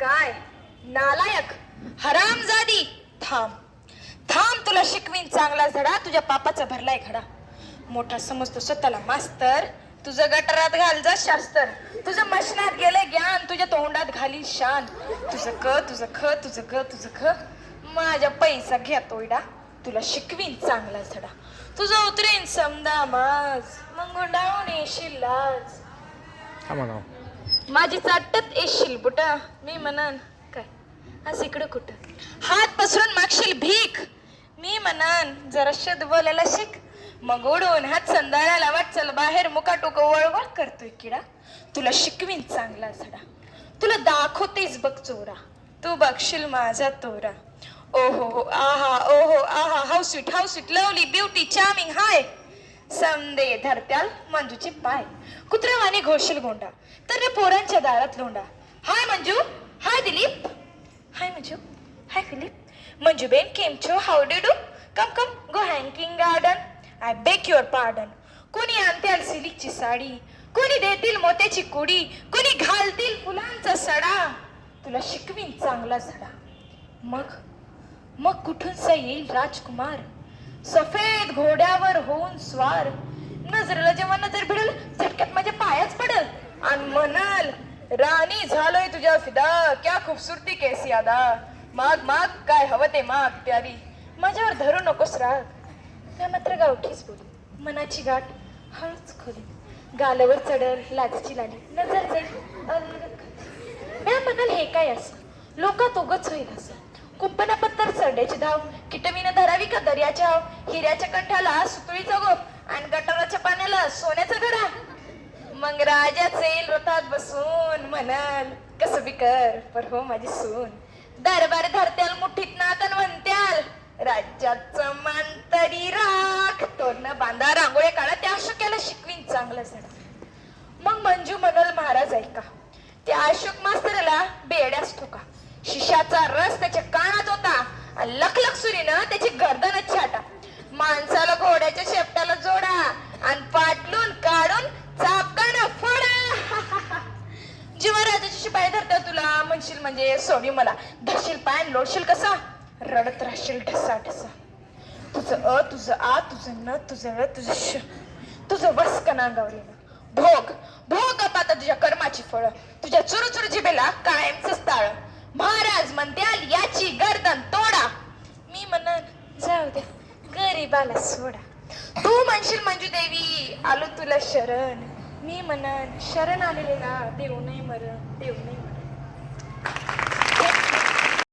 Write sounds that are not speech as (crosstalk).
काय? नालायक हरामजादी थांब. थांब तुला शिकवीन चांगला धडा तुझ्या पापाचा भरलाय घडा मोठा समजतो स्वतःला मास्तर. तुझं गटारात घाल जा शास्त्र. तुझं मशनात गेले ज्ञान तुझ्या तोंडात घालीन शान. तुझं क तुझं ख तुझं ग तुझं ख. माझ्या पैसा घ्या तोयडा. तुला शिकवीन चांगला धडा तुझं उतरेन समदा माज मग गुंडाळून येशील लाज. थांबा माझी चाटत येशील बुटा. मी म्हणन काय? आज इकडं कुठं? हात पसरून मागशील भीक. मी म्हणन जरा बोलायला शिक. मग ओढून हात संधाराला वाट चल बाहेर मुका टोक वळवळ करतोय किडा. तुला शिकवीन चांगला झडा. तुला दाखवतेच बघ चोरा. तू बघशील माझा तोरा. ओहो हो आहा ओहो आहा how sweet how sweet lovely beauty charming हाय समदे धरत्याल मंजूचे पाय. कुत्र्यावाने घोशील गोंडा तर पोरांच्या दारात लोंडा. Hi Manju hi Dilip. Hi Manju hi Dilip Manju बेन केम छो how do do? Come come go hanging garden. I beg your pardon. कोणी आणत्याल सिलिकची साडी? कोणी देतील मोत्याची कुडी? कोणी घालतील फुलांचा सडा? तुला शिकवीन चांगला झडा मग मग कुठूनसा येईल राजकुमार? सफेद घोड्यावर होऊन स्वार. नजरेला जेव्हा नजर भिडल झटक्यात माझ्या पायाच पडल. आणि म्हणाल राणी झालोय तुझ्या फिदा क्या खूबसूरती कैसी आदा माग माग काय हवं ते माग प्यारी. माझ्यावर धरू नकोस राग. त्या मात्र गावठीच बोली. मनाची गाठ हळूच खोली. गालावर चढल लाजची लाली. नजर चढ म्या म्हणाल हे काय असं? लोकात उगच होईल असं. कुंपना पत्तर धाव किटमीनं धरावी का दर्याच्या हाव? हिऱ्याच्या कंठाला सुतळीचा गोप आणि गटाराच्या पाण्याला सोन्याचा घरा मग राजाच येईल रथात बसून म्हणाल कस बिकर कर पर हो माझी सून. दरबार धरत्याल मुठीत नातन म्हणत्याल राज्याचं मान तरी राख. तोरण बांधा रांगोळ्या काढा त्या अशोक्याला शिकवीन चांगलं सड मग मंजू म्हणाल महाराज ऐका. त्या अशोक मास्तरला बेड्यास ठोका. शिशाचा रस लखलख सुरी लखलख सुरीनं त्याची गर्दनच छाटा. माणसाला घोड्याच्या शेपटाला जोडा आणि पाटलून काढून चापकानं फोडा. (laughs) जेव्हा राजाची शिपाई धरतात तुला म्हणशील म्हणजे सोडी मला. धरशील पाय लोडशील कसा? रडत राहशील ढसा ढसा. तुझं अ तुझं आ तुझं न तुझं अ तुझं श. तुझं वस कना गावलेलं भोग भोग आता तुझ्या कर्माची फळ. तुझ्या चुरुचुर जिबेला कायमच ताळ महाराज म्हणत्याल याची गर्दन तोडा मी म्हणन जाऊ दे गरीबाला सोडा. तू म्हणशील मंजू देवी आलो तुला शरण. मी म्हणन शरण आलेले ना देऊ नाही मरण देऊ नाही मरण.